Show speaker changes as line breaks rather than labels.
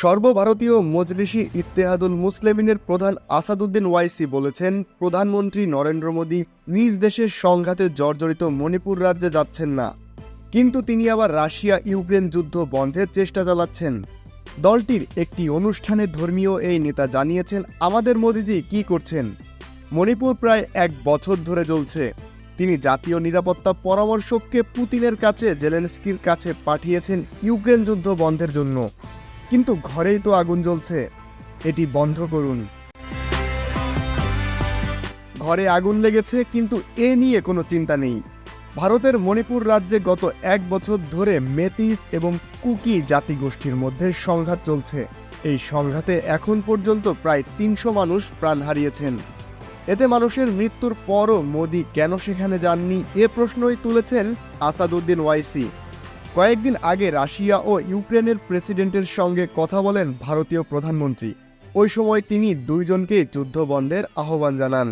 সর্বভারতীয় মজলিসি ইত্তেহাদুল মুসলিমিনের প্রধান আসাদুদ্দিন ওয়াইসি বলেছেন, প্রধানমন্ত্রী নরেন্দ্র মোদী নিজ দেশের সংঘাতে জর্জরিত মণিপুর রাজ্যে যাচ্ছেন না। কিন্তু তিনি আবার রাশিয়া ইউক্রেন যুদ্ধ বন্ধের চেষ্টা চালাচ্ছেন। দলটির একটি অনুষ্ঠানে ধর্মীয় এই নেতা জানিয়েছেন, আমাদের মোদিজি কি করছেন? মণিপুর প্রায় এক বছর ধরে চলছে তিনি জাতীয় নিরাপত্তা পরামর্শককে পুতিনের কাছে, জেলেনস্কির কাছে পাঠিয়েছেন ইউক্রেন যুদ্ধ বন্ধের জন্য। কিন্তু ঘরেই তো আগুন জ্বলছে। এটি বন্ধ করুন। ঘরে আগুন লেগেছে, কিন্তু এ নিয়ে কোনো চিন্তা নেই। ভারতের মণিপুর রাজ্যে গত এক বছর ধরে মেতিস এবং কুকি জাতিগোষ্ঠীর মধ্যে সংঘাত চলছে। এই সংঘাতে এখন পর্যন্ত প্রায় তিনশো মানুষ প্রাণ হারিয়েছেন। এতে মানুষের মৃত্যুর পরও মোদি কেন সেখানে যাননি, এ প্রশ্নই তুলেছেন আসাদুদ্দিন ওয়াইসি। কয়েকদিন আগে রাশিয়া ও ইউক্রেনের প্রেসিডেন্টের সঙ্গে কথা বলেন ভারতীয় প্রধানমন্ত্রী। ওই সময় তিনি দুইজনকে যুদ্ধ বন্ধের আহ্বান জানান।